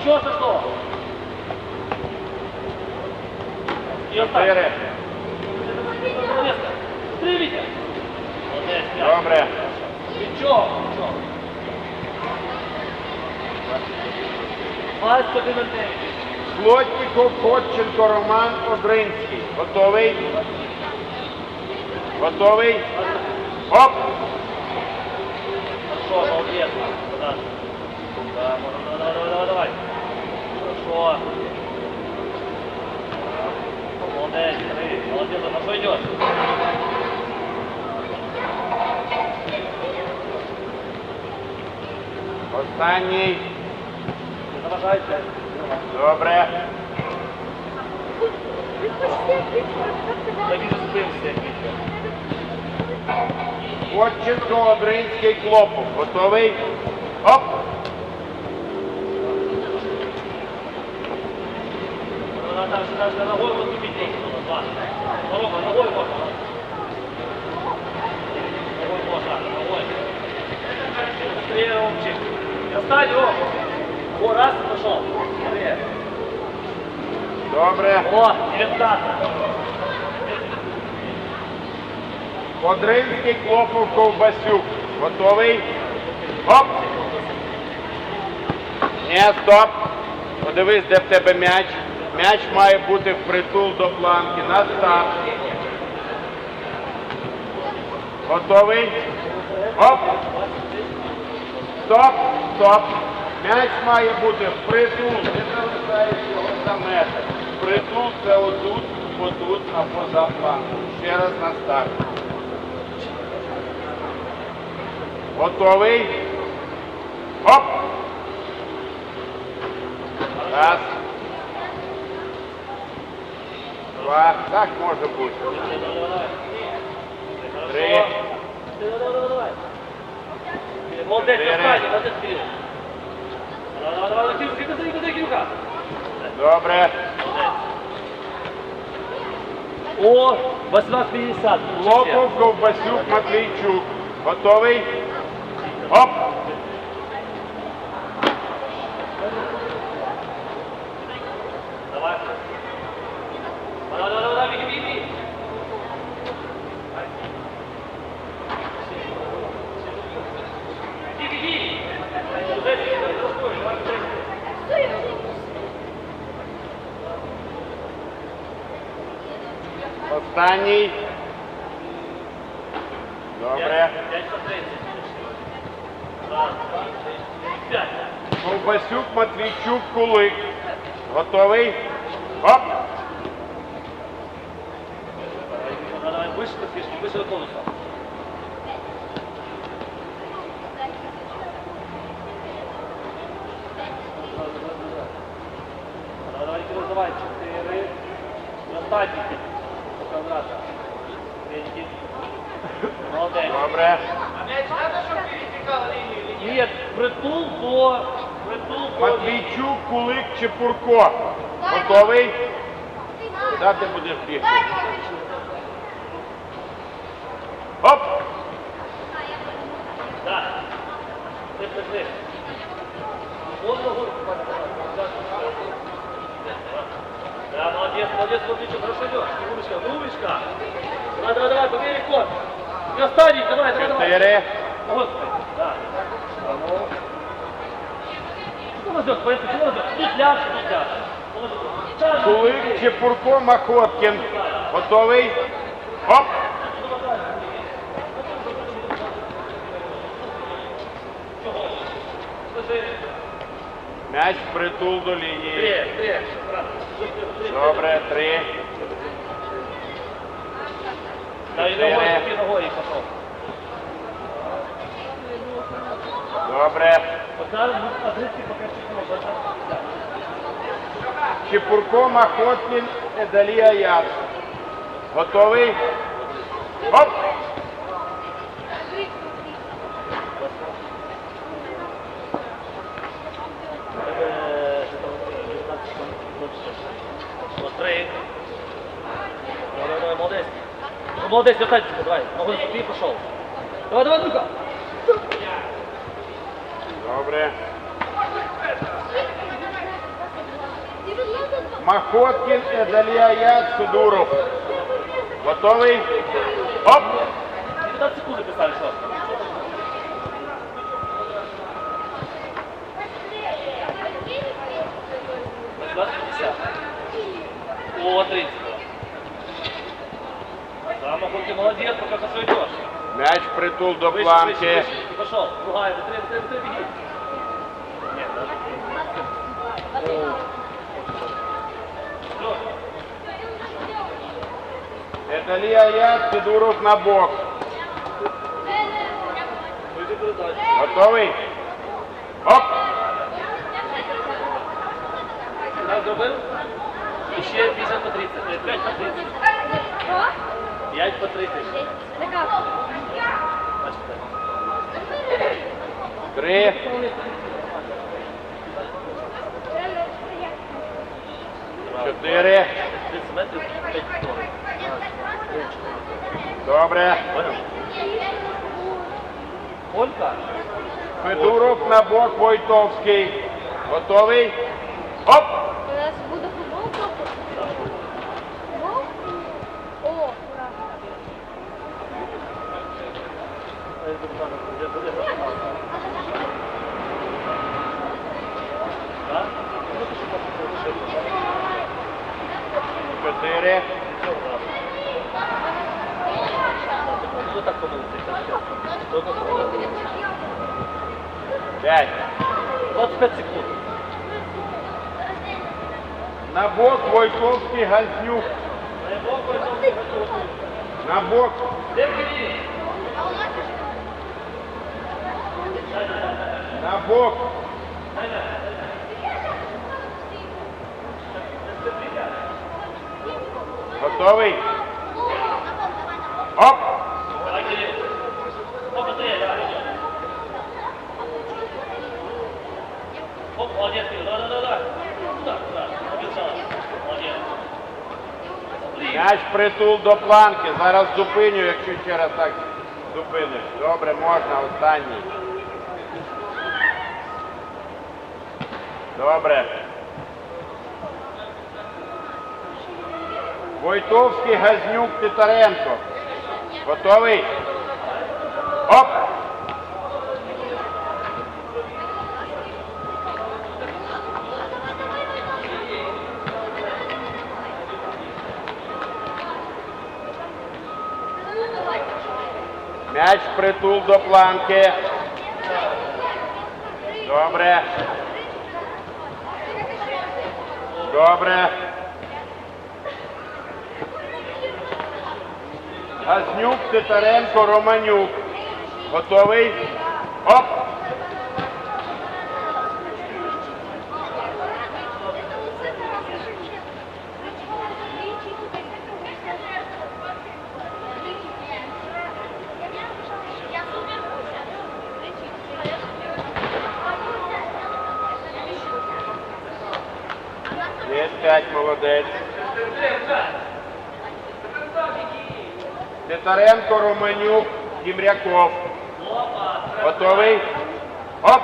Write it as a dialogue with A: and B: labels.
A: Нічого страшного. І останнє. Три, Вітя.
B: Добре.
A: Нічого, нічого. 21 на 9.
B: Плотніков, Ходченко, Роман, Одринський. Готовий? Готовий? Оп!
A: Хорошо, молодец. Да. Да, можно, давай, давай, давай, давай. Хорошо. Молодец, смотри, молодец, хорошо идешь.
B: Останній.
A: Не заважайте.
B: Добре.
A: Так і збився.
B: Ходченко, Одринський, Клопов. Готовий? Оп!
A: Надо даже, даже ногой поступить деньги. Два. Рома, ногой можно. Ногой можно, ногой. Быстрее, Ромчик. Достань, Ром. О, раз, пошел. Быстрее.
B: Добре.
A: О, 19.
B: Одринський, Клопов, Ковбасюк. Готовий? Оп! Ні, стоп. Подивись, де в тебе м'яч. М'яч має бути впритул до планки. На старт. Готовий? Оп! Стоп, стоп. М'яч має бути впритул. Не залишаєш його за метр. Впритул це отут, отут, а поза планкою. Ще раз на старт. Готовий? Оп! Раз. Два. Так може бути. Три.
A: Молодець, останній, молодець, Кирил. Давай, давай, давай, Кирил, Кирил, Кирил, Кирил,
B: Добре.
A: О, 18.50.
B: Лопов, Ковбасюк, Матвійчук. Готовий? Оп!
A: Давай. Давай, давай, давай, беги, беги, беги. Беги, беги. Уже, давай, давай, давай.
B: Останній. Добре.
A: Пять по тридцать. Раз, два, три, четыре, пять.
B: Ковбасюк, Матвійчук, Кулик. Готовий? Оп! Добре.
A: Нет, притул до... Притул до...
B: Матвійчук, Кулик, Чепурко. Готовий? Де ти будеш бігти? Оп!
A: Да. Ты пришли. Вот ногу. Да, молодец, молодец, смотри, что хорошо идешь. Умничка, умничка. Давай, давай, давай, побери рекорд. И останись, давай, давай, давай. Господи? Тут ляж, тут ляж.
B: Кулик, Чепурко, Махоткін. Готовий? Оп! М'яч притул до лінії.
A: Три, три.
B: Добре, три.
A: Да, и
B: Четыре.
A: ногой, и ногой, и.
B: Добре.
A: Пока, ну, отрывки пока чуть-чуть.
B: Чепурко, Махоткін, Едалія Яр. Готовий? Оп!
A: Вот три. Давай, давай, молодец. Ну, Молодец, вертать, давай. Ногу наступи, пошел. Давай, давай, ну-ка.
B: Добре. Махоткін, Едаліаят, Судуров. Готовий? Оп!
A: 15 секунд записали, що? Двадцать пятьдесят. О, 30. Молодец, пока косой идешь.
B: Мяч притул до
A: выше,
B: планки.
A: Выше, выше. И пошел. Другая, быстрее, быстрее, быстрее, беги. Нет, даже. Это
B: Ли Аят, Федуров на бок. Готовый? Оп!
A: Раз добил. Еще 50 по 30. 5 по 30. 5 по 30.
B: Три. Чотири.
A: 30 метрів, 5 тонн.
B: Добре. Федуров на бок, Войтовський. Готовий? Оп! Чотири. П'ять.
A: 25 секунд.
B: На бок Войтовський, Газнюк. На бок. Бок. Готовий? Оп!
A: Оп. Молодец.
B: М'яч притул до планки. Зараз зупиню, якщо ще раз так зупиниш. Добре, можна, останній. Добре. Войтовський, Газнюк, Титаренко. Готовий? Оп! М'яч притул до планки. Добре. Добре. Газнюк, Титаренко, Романюк. Готовий? Оп! Є п'ять, молодець. Титаренко, Романюк, Дімряков. Готовий? Оп!